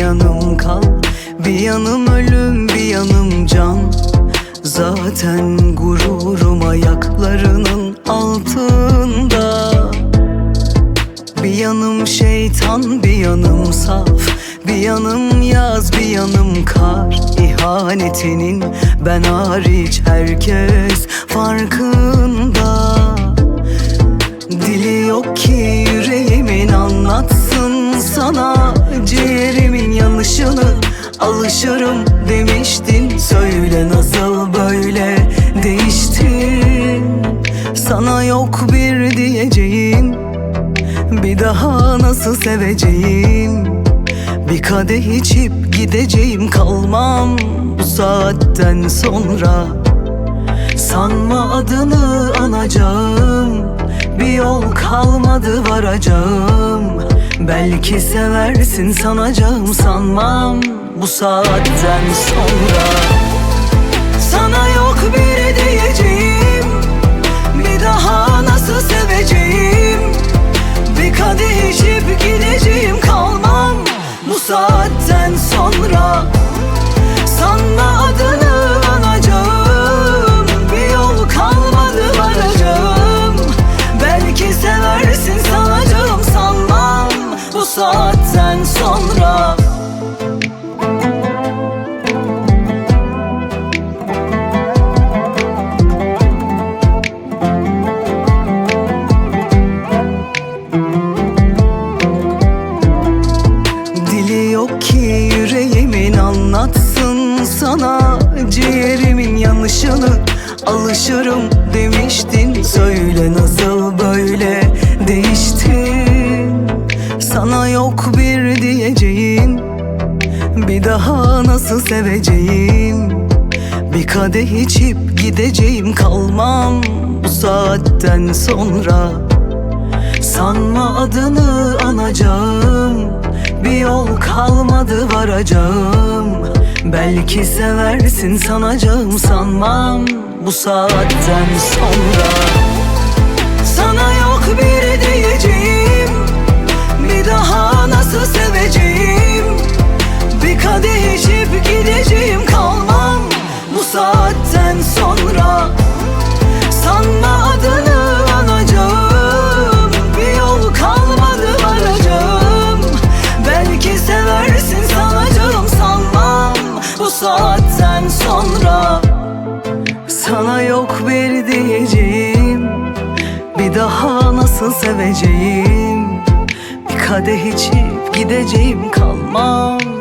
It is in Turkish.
yanım kal Bir yanım ölüm bir yanım can. Zaten gururum ayaklarının altında. Bir yanım şeytan bir yanım saf. Bir yanım yaz bir yanım kar. İhanetinin ben hariç herkes farkında alışırım demiştin. Söyle nasıl böyle değiştin? Sana yok bir diyeceğim. Bir daha nasıl seveceğim? Bir kadeh içip gideceğim kalmam Bu saatten sonra. Sanma adını anacağım. Bir yol kalmadı varacağım. Belki seversin sanacağım sanmam Bu saatten sonra yok ki yüreğimin anlatsın sana. Ciğerimin yanışını alışırım demiştin. Söyle nasıl böyle değiştin? Sana yok bir diyeceğim. Bir daha nasıl seveceğim? Bir kadeh içip gideceğim kalmam Bu saatten sonra. Sanma adını anacağım kalmadı varacağım. Belki seversin sanacağım sanmam. Bu saatten sonra Sana yok bir Daha nasıl seveceğim? Bir kadeh içip gideceğim kalmam